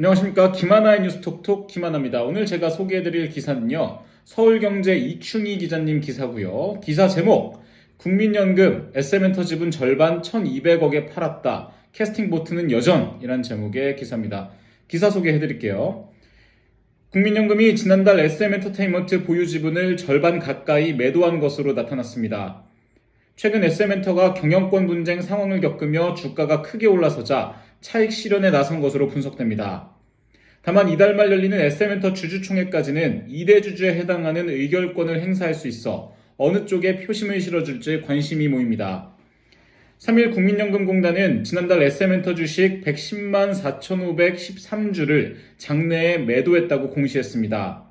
안녕하십니까. 김하나의 뉴스톡톡 김하나입니다. 오늘 제가 소개해드릴 기사는요. 서울경제 이충희 기자님 기사고요. 기사 제목 국민연금 SM엔터 지분 절반 1200억에 팔았다. 캐스팅 보트는 여전이란 제목의 기사입니다. 기사 소개해드릴게요. 국민연금이 지난달 SM엔터테인먼트 보유 지분을 절반 가까이 매도한 것으로 나타났습니다. 최근 SM엔터가 경영권 분쟁 상황을 겪으며 주가가 크게 올라서자 차익 실현에 나선 것으로 분석됩니다. 다만 이달 말 열리는 SM엔터 주주총회까지는 2대 주주에 해당하는 의결권을 행사할 수 있어 어느 쪽에 표심을 실어줄지 관심이 모입니다. 3일 국민연금공단은 지난달 SM엔터 주식 110만 4,513주를 장내에 매도했다고 공시했습니다.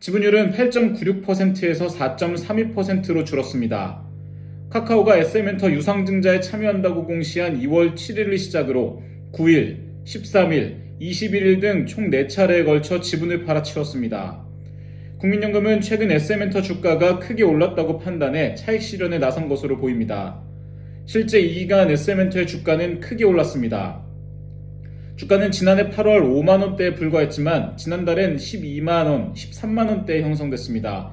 지분율은 8.96%에서 4.32%로 줄었습니다. 카카오가 SM엔터 유상증자에 참여한다고 공시한 2월 7일을 시작으로 9일, 13일, 21일 등 총 4차례에 걸쳐 지분을 팔아치웠습니다. 국민연금은 최근 SM엔터 주가가 크게 올랐다고 판단해 차익 실현에 나선 것으로 보입니다. 실제 이 기간 SM엔터의 주가는 크게 올랐습니다. 주가는 지난해 8월 5만원대에 불과했지만 지난달엔 12만원, 13만원대에 형성됐습니다.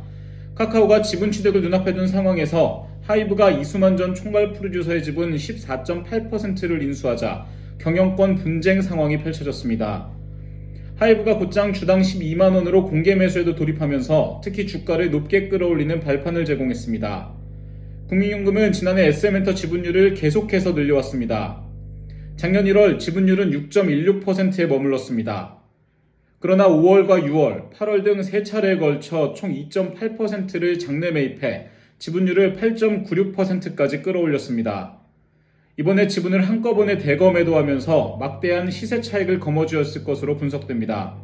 카카오가 지분 취득을 눈앞에 둔 상황에서 하이브가 이수만 전 총괄 프로듀서의 지분 14.8%를 인수하자 경영권 분쟁 상황이 펼쳐졌습니다. 하이브가 곧장 주당 12만 원으로 공개 매수에도 돌입하면서 특히 주가를 높게 끌어올리는 발판을 제공했습니다. 국민연금은 지난해 SM엔터 지분율을 계속해서 늘려왔습니다. 작년 1월 지분율은 6.16%에 머물렀습니다. 그러나 5월과 6월, 8월 등 세 차례에 걸쳐 총 2.8%를 장내 매입해 지분율을 8.96%까지 끌어올렸습니다. 이번에 지분을 한꺼번에 대거 매도하면서 막대한 시세 차익을 거머쥐었을 것으로 분석됩니다.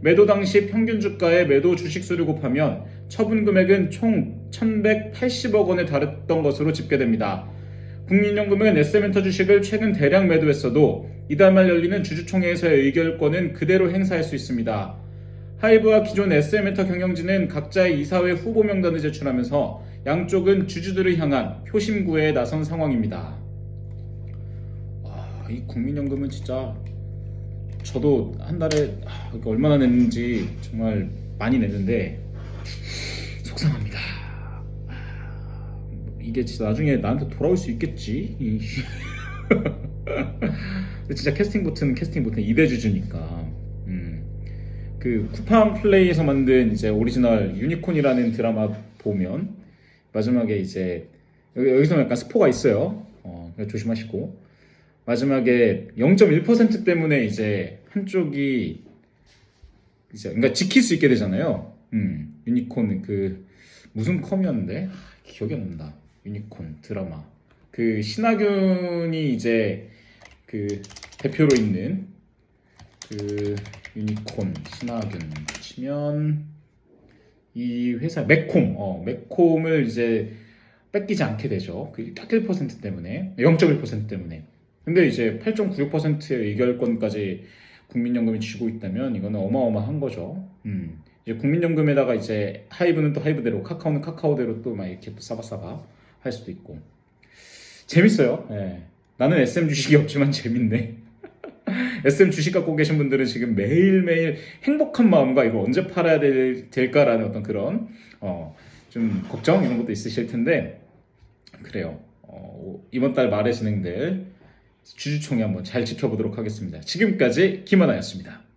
매도 당시 평균 주가의 매도 주식 수를 곱하면 처분 금액은 총 1,180억 원에 달했던 것으로 집계됩니다. 국민연금은 S멘터 주식을 최근 대량 매도했어도 이달 말 열리는 주주총회에서의 의결권은 그대로 행사할 수 있습니다. 하이브와 기존 SM엔터 경영진은 각자의 이사회 후보 명단을 제출하면서 양쪽은 주주들을 향한 표심구애에 나선 상황입니다. 와, 이 국민연금은 진짜 저도 한 달에 아, 얼마나 냈는지 정말 많이 냈는데 속상합니다. 아, 이게 진짜 나중에 나한테 돌아올 수 있겠지? 진짜 캐스팅 보트는 캐스팅 보트는 2대 주주니까. 음. 그 쿠팡 플레이에서 만든 이제 오리지널 유니콘이라는 드라마 보면 마지막에 이제 여기, 여기 서 약간 스포가 있어요. 어, 조심하시고 마지막에 0.1% 때문에 이제 한쪽이 이제 그러니까 지킬 수 있게 되잖아요. 음, 유니콘 그 무슨 컴이었는데 하, 기억이 안 난다. 유니콘 드라마 그 신하균이 이제 그 대표로 있는 그 유니콘 신하균 치면 이 회사 맥콤 어 맥콤을 이제 뺏기지 않게 되죠. 그1% 때문에 0.1% 때문에. 근데 이제 8.96%의 의결권까지 국민연금이 쥐고 있다면 이거는 어마어마한 거죠. 음. 이제 국민연금에다가 이제 하이브는 또 하이브대로 카카오는 카카오대로 또 막 이렇게 또 싸바싸바 할 수도 있고 재밌어요. 예. 나는 SM 주식이 없지만 재밌네. SM 주식 갖고 계신 분들은 지금 매일매일 행복한 마음과 이거 언제 팔아야 될, 될까라는 어떤 그런 어, 좀 걱정 이런 것도 있으실 텐데 그래요. 어, 이번 달 말에 진행될 주주총회 한번 잘 지켜보도록 하겠습니다. 지금까지 김하나였습니다.